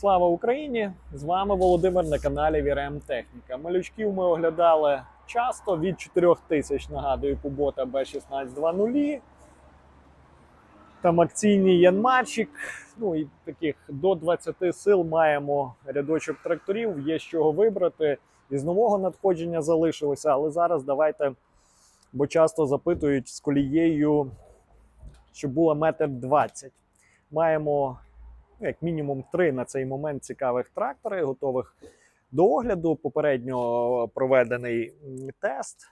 Слава Україні! З вами Володимир на каналі Вірем Техніка. Малючків ми оглядали часто від 4000, нагадую, Кубота B1620. Там акційний янмарчик. Ну і таких до 20 сил маємо рядочок тракторів, є з чого вибрати. Із нового надходження залишилося, але зараз давайте, бо часто запитують з колією, щоб було метр двадцять. Маємо як мінімум три на цей момент цікавих трактори, готових до огляду. Попередньо проведений тест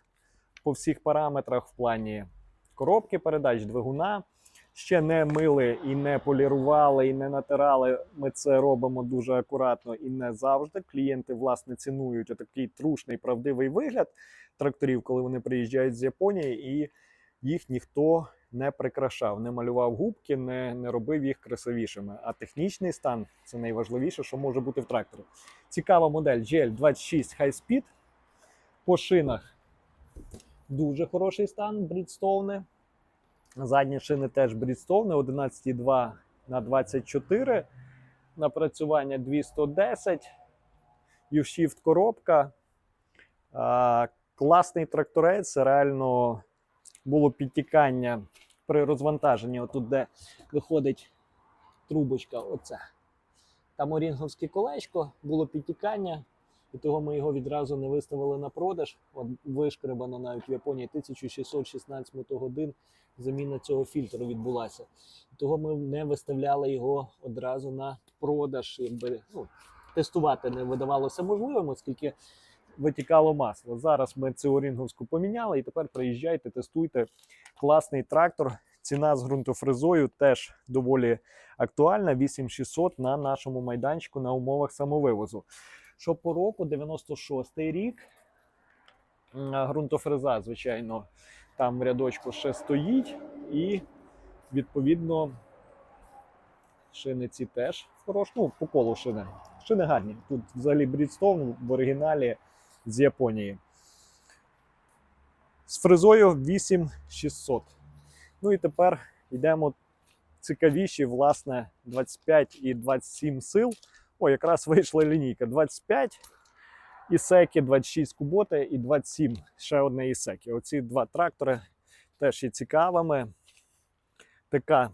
по всіх параметрах в плані коробки передач, двигуна. Ще не мили і не полірували, і не натирали. Ми це робимо дуже акуратно і не завжди. Клієнти власне цінують отакий трушний правдивий вигляд тракторів, коли вони приїжджають з Японії, і їх ніхто не прикрашав, не малював губки, не, не робив їх красивішими. А технічний стан це найважливіше, що може бути в тракторі. Цікава модель GL26 High Speed. По шинах дуже хороший стан Bridgestone. Задні шини теж Bridgestone 11,2 на 24. Напрацювання 210. U-Shift коробка. А, класний тракторець. Реально було підтікання при розвантаженні. Отут, де виходить трубочка. Оце. Там орінговське колечко, було підтікання. І того ми його відразу не виставили на продаж. От вишкребано навіть в Японії 1616 мотогодин заміна цього фільтру відбулася. Того ми не виставляли його одразу на продаж. Якби, ну, тестувати не видавалося можливим, оскільки витікало масло. Зараз ми цю орінговську поміняли, і тепер приїжджайте, тестуйте. Класний трактор. Ціна з ґрунтофрезою теж доволі актуальна. 8600 на нашому майданчику на умовах самовивозу. Що по року, 96-й рік. М, Ґрунтофреза, звичайно, там в рядочку ще стоїть, і відповідно шини ці теж хорош... ну, по колу шини. Шини гарні. Тут взагалі Bridgestone в оригіналі з Японії. З фрезою 8600. Ну і тепер йдемо цікавіші, власне, 25 і 27 сил. О, якраз вийшла лінійка 25 ісеки, 26 куботи і 27 ще одне ісеки. Оці два трактори теж є цікавими. ТК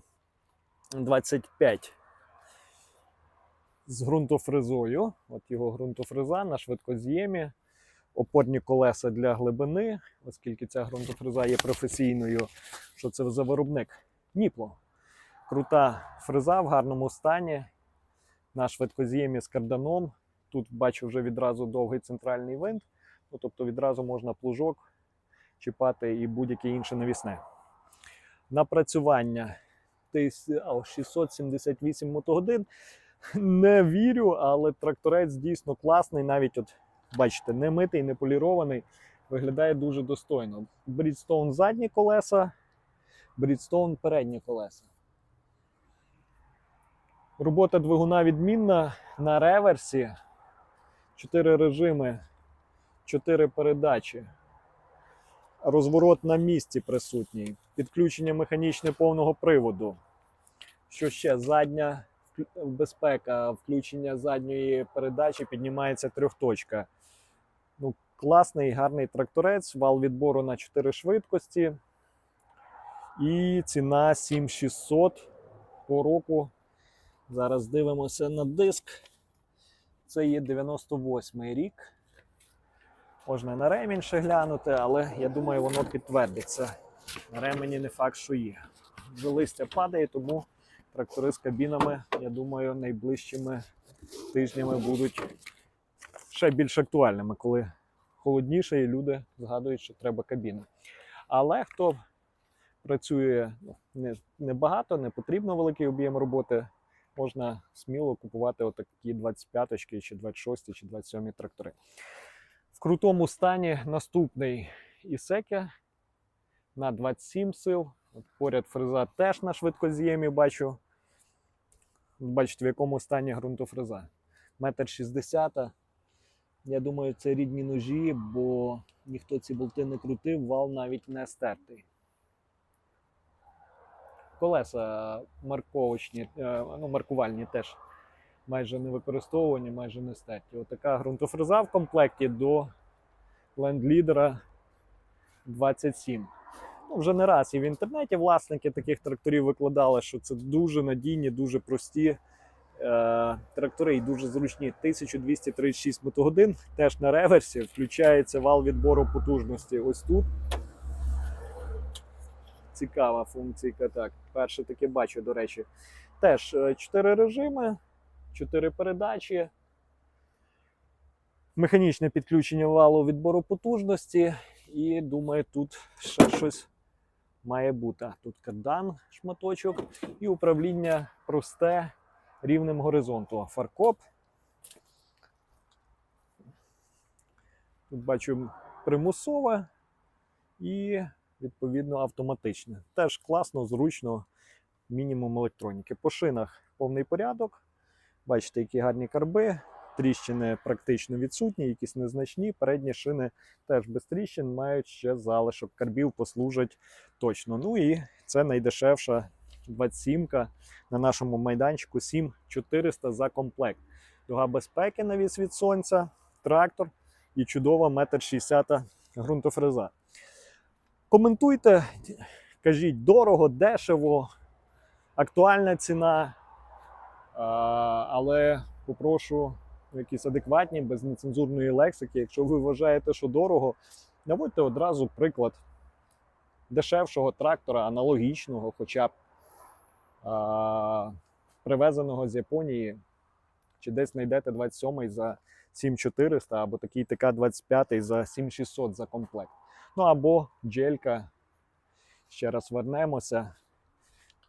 25 з ґрунтофрезою. От його ґрунтофреза на швидкоз'ємі. Опорні колеса для глибини, оскільки ця ґрунтофреза є професійною. Що це за виробник? Ніпло. Крута фреза в гарному стані. На швидкоз'ємі з карданом. Тут бачу вже відразу довгий центральний винт. Ну, тобто відразу можна плужок чіпати і будь-яке інше навісне. Напрацювання тис- а, 678 мотогодин. Не вірю, але тракторець дійсно класний. Навіть от бачите, не митий, не полірований. Виглядає дуже достойно. Bridgestone задні колеса, Bridgestone передні колеса. Робота двигуна відмінна на реверсі. Чотири режими, чотири передачі. Розворот на місці присутній. Підключення механічне повного приводу. Що ще? Задня безпека, включення задньої передачі піднімається трьохточка. Класний, гарний тракторець, вал відбору на 4 швидкості. І ціна 7600 по року. Зараз дивимося на диск. Це є 98-й рік. Можна на ремінь ще глянути, але я думаю, воно підтвердиться. На ремені не факт, що є. Вже листя падає, тому трактори з кабінами, я думаю, найближчими тижнями будуть ще більш актуальними, коли холодніше і люди згадують, що треба кабіни. Але хто працює ну, не, не не потрібно великий об'єм роботи, можна сміло купувати отакі 25 чи 26 чи 27 трактори. В крутому стані наступний Ісеке на 27 сил. От поряд фреза теж на швидкоз'ємі бачу. Бачите, в якому стані ґрунтофреза. Метр 60. Я думаю, це рідні ножі, бо ніхто ці болти не крутив, вал навіть не стертий. Колеса марковочні, е, ну, маркувальні теж майже не використовувані, майже не стерті. Отака ґрунтофреза в комплекті до лендлідера 27. Ну, вже не раз і в інтернеті власники таких тракторів викладали, що це дуже надійні, дуже прості трактори і дуже зручні. 1236 мотогодин, теж на реверсі. Включається вал відбору потужності. Ось тут. Цікава функція. Так, перше таке бачу, до речі. Теж 4 режими, 4 передачі. Механічне підключення валу відбору потужності. І думаю, тут ще щось має бути. Тут кардан, шматочок, і управління просте рівнем горизонту. Фаркоп. Тут бачу примусове і відповідно автоматичне. Теж класно, зручно, мінімум електроніки. По шинах повний порядок. Бачите, які гарні карби. Тріщини практично відсутні, якісь незначні. Передні шини теж без тріщин мають ще залишок. Карбів послужать точно. Ну і це найдешевша 27-ка на нашому майданчику 7400 за комплект. Дуга безпеки навіс від сонця, трактор і чудова 1,60 м ґрунтофреза. Коментуйте, кажіть дорого, дешево, актуальна ціна. Але попрошу якісь адекватні, без нецензурної лексики. Якщо ви вважаєте, що дорого, наводьте одразу приклад дешевшого трактора, аналогічного, хоча б привезеного з Японії, чи десь знайдете 27-й за 7400, або такий ТК-25 за 7600 за комплект. Ну або джелька. Ще раз вернемося,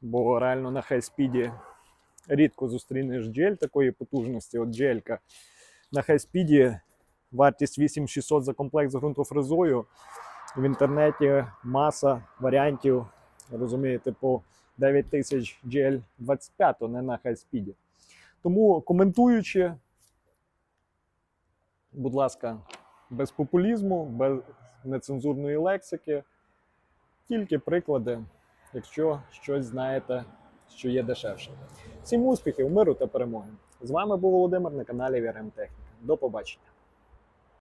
бо реально на хайспіді рідко зустрінеш джель такої потужності. От джелька. На хайспіді вартість 8600 за комплект з ґрунтофрезою. В інтернеті маса варіантів, розумієте, по 9000 джель 25, не на хайспіді. Тому коментуючи, будь ласка, без популізму, без нецензурної лексики, тільки приклади, якщо щось знаєте, що є дешевше. Всім успіхів, миру та перемоги! З вами був Володимир на каналі VRM Техніка. До побачення.